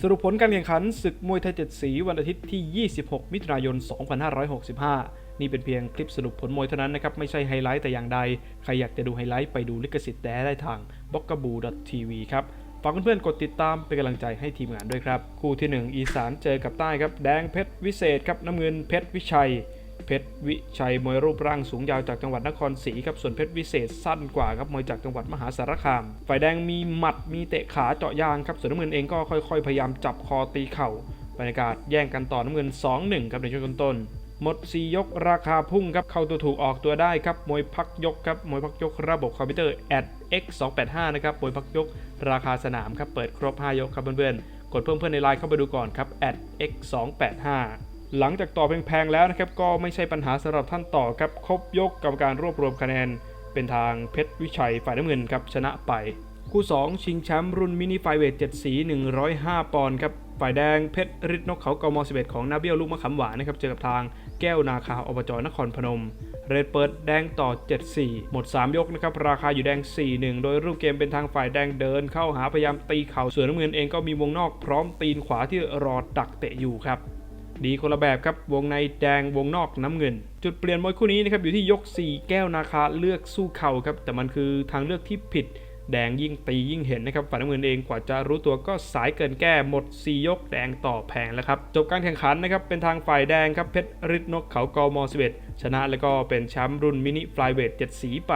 สรุปผลการแข่งขันศึกมวยไทยเจ็ดสีวันอาทิตย์ที่ 26 มิถุนายน 2565 นี่เป็นเพียงคลิปสรุปผลมวยเท่านั้นนะครับ ไม่ใช่ไฮไลท์แต่อย่างใด ใครอยากจะดูไฮไลท์ไปดูลิขสิทธิ์แด้ได้ทาง b o k a b o o TV ครับ ฝากเพื่อนๆกดติดตามเป็นกำลังใจให้ทีมงานด้วยครับ คู่ที่ 1 อีสานเจอกับใต้ครับ แดงเพชรวิเศษครับ น้ำเงินเพชรวิชัย ชรวิชัยมวยรูปร่างสูงยาวจากจังหวัดนครศรีครับส่วนเพชรวิเศษสั้นกว่าครับมวยจากจังหวัดมหาสารคาม ฝ่ายแดงมีหมัดมีเตะขาเจาะยางครับส่วนน้ำเงินเองก็ค่อยๆ พยายามจับคอตีเข่าบรรยากาศแย่งกันต่อน้ำเงิน 2-1 ครับในช่วงต้นๆหมด 4 ยกราคาพุ่งครับ เข้าตัวถูกออกตัวได้ครับ มวยพักยกครับ มวยพักยกระบบคอมพิวเตอร์ at x 2 8 5นะครับ มวยพักยกราคาสนามครับ เปิดครบ 5 ยกครับเพื่อนๆ กดเพิ่มเพื่อนในไลน์เข้าไปดูก่อนครับ at x 2 8 5 หลังจากต่อแพงๆแล้วนะครับก็ไม่ใช่ปัญหาสำหรับท่านต่อครับครบยกกรรมการรวบรวมคะแนน เป็นทางเพชรวิชัยฝ่ายน้ำเงินครับชนะไป คู่ 2 ชิงแชมป์รุ่นมินิไฟเวท7สี 105 ปอนด์ครับฝ่ายแดงเพชรฤทธิ์นกเขากม11 ของนาเบียวลูกมะขามหวานนะครับเจอกับทางแก้วนาคาอบจนครพนม เรดเปิดแดงต่อ 7-4 หมด 3 ยกนะครับราคาอยู่แดง 4-1 โดยรูปเกมเป็นทางฝ่ายแดงเดินเข้าหาพยายามตีเข่าส่วนน้ำเงินเองก็มีวงนอกพร้อมตีนขวาที่รอดักเตะอยู่ครับ ดีคนละแบบครับ วงในแดงวงนอกน้ำเงิน จุดเปลี่ยนมวยคู่นี้นะครับอยู่ที่ยก 4 แก้วนาคาเลือกสู้เข่าครับ แต่มันคือทางเลือกที่ผิด แดงยิ่งตียิ่งเห็นนะครับฝ่ายน้ำเงินเองกว่าจะรู้ตัวก็สายเกินแก้หมด 4 ยกแดงต่อแพงแล้วครับ จบการแข่งขันนะครับเป็นทางฝ่ายแดงครับเพชรฤทธิ์นกเขากม11ชนะแล้วก็เป็นแชมป์รุ่นมินิฟลายเวท7สีไป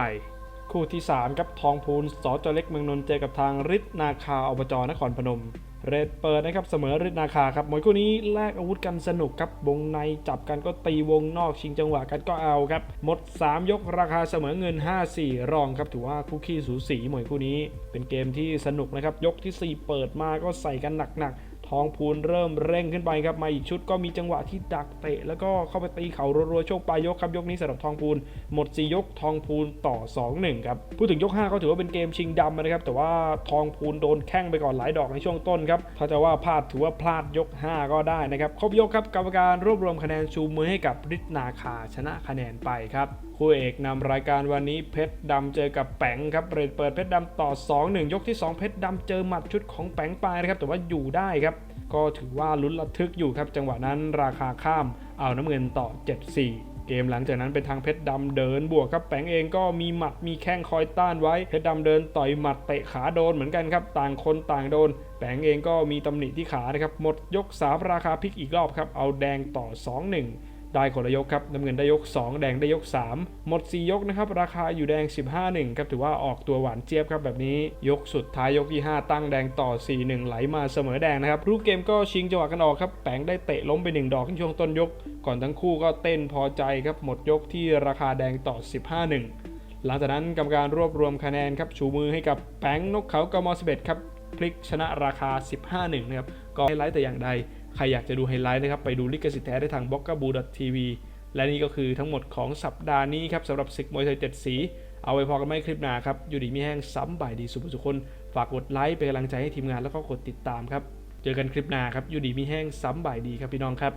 คู่ที่3ครับทองพูนสจเล็กเมืองนนท์เจอกับทางฤทธิ์นาคาอบจนครพนม เรดเปิดนะครับเสมอฤทนาคาครับมวยคู่นี้แลกอาวุธกันสนุกครับวงในจับกันก็ตีวงนอกชิงจังหวะกันก็เอาครับหมด 3 ยกราคาเสมอเงิน 5-4 รองครับถือว่าคู่ขี้สูสีมวยคู่นี้ เป็นเกมที่สนุกนะครับยกทีสี่4 เปิดมาก็ใส่กันหนักๆ ทองพูนเริ่มเร่งขึ้นไปครับมาอีกชุดก็มีจังหวะที่ดักเตะ แล้วก็เข้าไปตีเข่ารัวๆช่วงปลายยกครับยกนี้สำหรับทองพูนหมด4ยกทองพูนต่อ 2-1ครับพูดถึงยก5ก็ถือว่าเป็นเกมชิงดำนะครับแต่ว่าทองพูนโดนแข้งไปก่อนหลายดอกในช่วงต้นครับถ้าจะว่าพลาดถือว่าพลาดยก 5 ก็ได้นะครับครบยกครับกรรมการรวบรวมคะแนนชูมือให้กับฤทธนาคาชนะคะแนนไปครับคู่เอกนำรายการวันนี้เพชรดำเจอกับแปงครับเรดเปิดเพชรดำต่อ 2-1 ยกที่ 2 เพชรดำเจอหมัดชุดของแปงไปนะครับแต่ว่าอยู่ได้ครับ ก็ถือว่าลุ้นระทึกอยู่ครับจังหวะนั้นราคาข้ามเอาน้ำเงินต่อ 7-4เกมหลังจากนั้นเป็นทางเพชรดำเดินบวกครับแปงเองก็มีหมัดมีแข้งคอยต้านไว้ เพชรดำเดินต่อยหมัดเตะขาโดนเหมือนกันครับ ต่างคนต่างโดน แปงเองก็มีตำหนิที่ขานะครับหมดยก3ราคาพลิกอีกรอบครับเอาแดงต่อ 2-1 ได้คนละยกครับน้ำเงินได้ยก 2 แดงได้ยก 3 หมด 4 ยกนะครับ ราคาอยู่แดง 15-1ครับถือว่าออกตัวหวานเจี๊ยบครับแบบนี้ยกสุดท้ายยกที่ 5 ตั้งแดงต่อ 4-1 ไหลมาเสมอแดงนะครับรูปเกมก็ชิงจังหวะกันออกครับแปงได้เตะล้มไป1ดอกในช่วงต้นยก ก่อนทั้งคู่ก็เต้นพอใจครับหมดยกที่ราคาแดงต่อ 15-1 หลังจากนั้นกรรมการรวบรวมคะแนนครับชูมือให้กับแปงนกเขากม11ครับพลิกชนะราคา 15-1นะครับก็ไฮไลท์แต่อย่างใด ใครอยากจะดูไฮไลท์นะครับ ไปดูลิขสิทธิ์แท้ได้ทางบล็อกกบูดทีวีและนี่ก็คือทั้งหมดของสัปดาห์นี้ครับสำหรับศึกมวยไทยเจ็ดสี เอาไว้พอกันไม่คลิปหน้าครับ อยู่ดีมีแห้งซ้ำบ่ายดีสุภสุคน ฝากกดไลค์เป็นกำลังใจให้ทีมงานแล้วก็กดติดตามครับ เจอกันคลิปหน้าครับอยู่ดีมีแห้งซ้ำบ่ายดีครับพี่น้องครับ